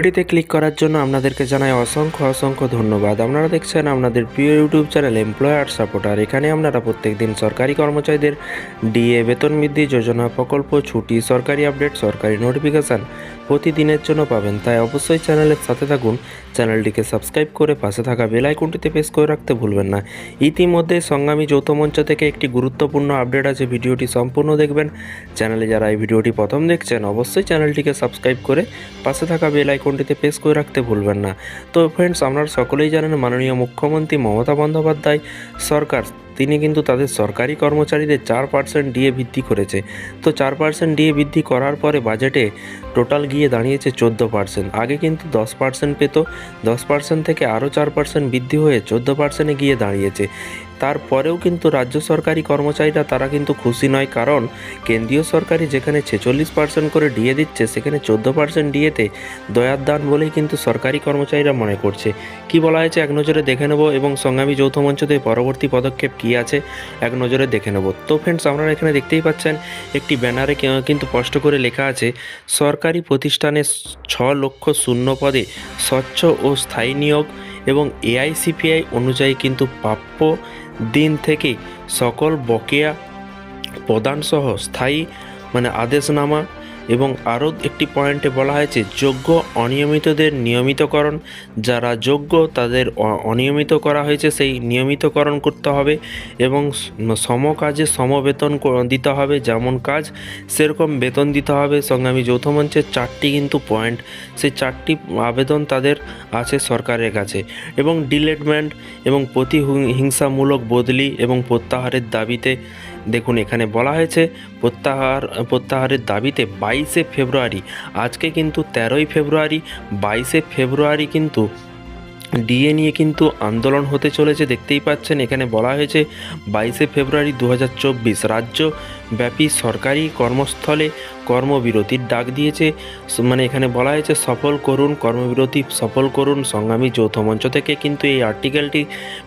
ভিডিওতে ক্লিক করার জন্য আপনাদেরকে জানাই অসংখ্য অসংখ্য ধন্যবাদ। আপনারা দেখছেন আপনাদের প্রিয় ইউটিউব চ্যানেল এমপ্লয়ার সাপোর্টার এখানে আপনারা প্রত্যেকদিন সরকারি কর্মচারীদের ডিএ বেতন বৃদ্ধি, যোজনা, প্রকল্প, ছুটি, সরকারি আপডেট সরকারি নোটিফিকেশান প্রতিদিনের জন্য পাবেন। তাই অবশ্যই চ্যানেলের সাথে থাকুন। চ্যানেলটিকে সাবস্ক্রাইব করে পাশে থাকা বেল আইকনটিতে করে রাখতে ভুলবেন না। ইতিমধ্যে সংগ্রামী যৌথ মঞ্চ থেকে একটি গুরুত্বপূর্ণ আপডেট আছে। ভিডিওটি সম্পূর্ণ দেখবেন। চ্যানেলে যারা এই ভিডিওটি প্রথম দেখছেন, অবশ্যই চ্যানেলটিকে সাবস্ক্রাইব করে পাশে থাকা বেল আইকনটিতে প্রেস করে রাখতে ভুলবেন না। তো ফ্রেন্ডস আপনারা সকলেই জানেন মাননীয় মুখ্যমন্ত্রী মমতা বন্দ্যোপাধ্যায় সরকার, তিনি কিন্তু তাদের সরকারি কর্মচারীদের চার পার্সেন্ট ডিএ বৃদ্ধি করেছে। তো চার পার্সেন্ট ডিএ বৃদ্ধি করার পরে বাজেটে টোটাল গিয়ে দাঁড়িয়েছে চোদ্দ পার্সেন্ট আগে কিন্তু দশ পার্সেন্ট পেত, দশ পার্সেন্ট থেকে আরও চার পার্সেন্ট বৃদ্ধি হয়ে চোদ্দ পার্সেন্টে গিয়ে দাঁড়িয়েছে। তারপরেও কিন্তু রাজ্য সরকারি কর্মচারীরা তারা কিন্তু খুশি নয়, কারণ কেন্দ্রীয় সরকারি যেখানে ছেচল্লিশ পার্সেন্ট করে ডিএ দিচ্ছে, সেখানে চোদ্দ পার্সেন্ট ডিএতে দয়ার দান বলেই কিন্তু সরকারি কর্মচারীরা মনে করছে। কি বলা হয়েছে? এক নজরে দেখে নেব এবং সংগ্রামী যৌথ মঞ্চতে পরবর্তী পদক্ষেপ কী আছে, এক নজরে দেখে নেব। তো ফ্রেন্ডস আপনারা এখানে দেখতেই পাচ্ছেন, একটি ব্যানারে কিন্তু স্পষ্ট করে লেখা আছে, সরকারি প্রতিষ্ঠানে ছ লক্ষ শূন্য পদে স্বচ্ছ ও স্থায়ী নিয়োগ এবং এআইসিপিআই অনুযায়ী কিন্তু প্রাপ্য দিন থেকে সকল বকেয়া প্রদানসহ স্থায়ী মানে আদেশনামা এবং আরও একটি পয়েন্টে বলা হয়েছে, যোগ্য অনিয়মিতদের নিয়মিতকরণ। যারা যোগ্য, তাদের অনিয়মিত করা হয়েছে, সেই নিয়মিতকরণ করতে হবে এবং সম কাজে সম বেতন দিতে হবে। যেমন কাজ, সেরকম বেতন দিতে হবে। সংগ্রামী যৌথ মঞ্চের চারটি কিন্তু পয়েন্ট, সেই চারটি আবেদন তাদের আছে সরকারের কাছে। এবং ডিলেটমেন্ট এবং প্রতিহিংসামূলক বদলি এবং প্রত্যাহারের দাবিতে দেখুন, এখানে বলা হয়েছে প্রত্যাহার, প্রত্যাহারের দাবিতে বাইশে ফেব্রুয়ারি, আজকে কিন্তু তেরোই ফেব্রুয়ারি, বাইশে ফেব্রুয়ারি কিন্তু ডিএ নিয়ে কিন্তু আন্দোলন হতে চলেছে, দেখতেই পাচ্ছেন। এখানে বলা হয়েছে বাইশে ফেব্রুয়ারি দু চব্বিশ রাজ্যব্যাপী সরকারি কর্মস্থলে কর্মবিরতির ডাক দিয়েছে। মানে এখানে বলা হয়েছে, সফল করুন, কর্মবিরতি সফল করুন। সংগ্রামী যৌথ মঞ্চ থেকে কিন্তু এই আর্টিকেলটি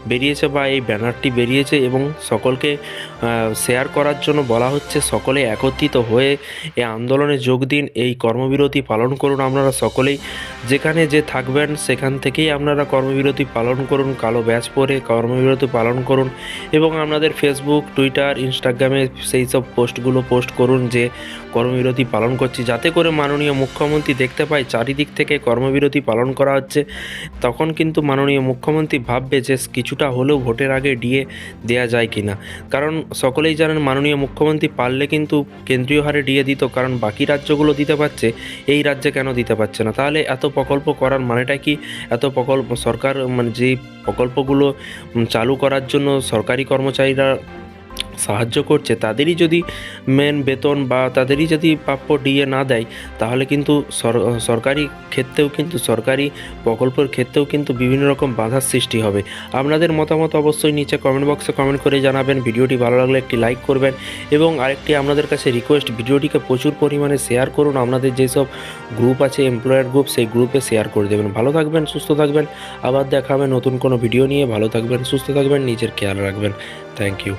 বেরিয়েছে বা এই ব্যানারটি বেরিয়েছে এবং সকলকে শেয়ার করার জন্য বলা হচ্ছে, সকলে একত্রিত হয়ে এই আন্দোলনে যোগ দিন, এই কর্মবিরতি পালন করুন। আপনারা সকলেই যেখানে যে থাকবেন, সেখান থেকেই আপনারা কর্মবিরতি পালন করুন, কালো ব্যাচ পরে কর্মবিরতি পালন করুন। এবং আপনাদের ফেসবুক টুইটার ইনস্টাগ্রামে সেই সব পোস্টগুলো পোস্ট করুন যে কর্মবিরতি পালন করছি। যাতে করে মাননীয় মুখ্যমন্ত্রী দেখতে পায় চারিদিক থেকে কর্মবিরতি পালন করা হচ্ছে। তখন কিন্তু মাননীয় মুখ্যমন্ত্রী ভাববে যে কিছুটা হলেও ভোটের আগে ডিএ দেয়া যায় কি না কারণ সকলেই জানেন মাননীয় মুখ্যমন্ত্রী পারলে কিন্তু কেন্দ্রীয় হারে ডিএ দিত, কারণ বাকি রাজ্যগুলো দিতে পারছে, এই রাজ্যে কেন দিতে পারছে না? তাহলে এত প্রকল্প করার মানেটা কি? এত প্রকল্প সরকার মানে যে প্রকল্পগুলো চালু করার জন্য সরকারি কর্মচারীরা সাহায্য করছে, তাদেরই যদি মেন বেতন বা তাদেরই যদি প্রাপ্য ডিএ না দেয়, তাহলে কিন্তু সর- সরকারি ক্ষেত্রেও কিন্তু, সরকারি প্রকল্পের ক্ষেত্রেও কিন্তু বিভিন্ন রকম বাধার সৃষ্টি হবে। আপনাদের মতামত অবশ্যই নিচে কমেন্ট বক্সে কমেন্ট করে জানাবেন, ভিডিওটি ভালো লাগলে একটি লাইক করবেন এবং আরেকটি আপনাদের কাছে রিকোয়েস্ট ভিডিওটিকে প্রচুর পরিমাণে শেয়ার করুন, আপনাদের যেসব গ্রুপ আছে এমপ্লয়ার গ্রুপ সেই গ্রুপে শেয়ার করে দেবেন। ভালো থাকবেন, সুস্থ থাকবেন, আবার দেখা হবে নতুন কোনো ভিডিও নিয়ে। ভালো থাকবেন, সুস্থ থাকবেন, নিজের খেয়াল রাখবেন। Thank you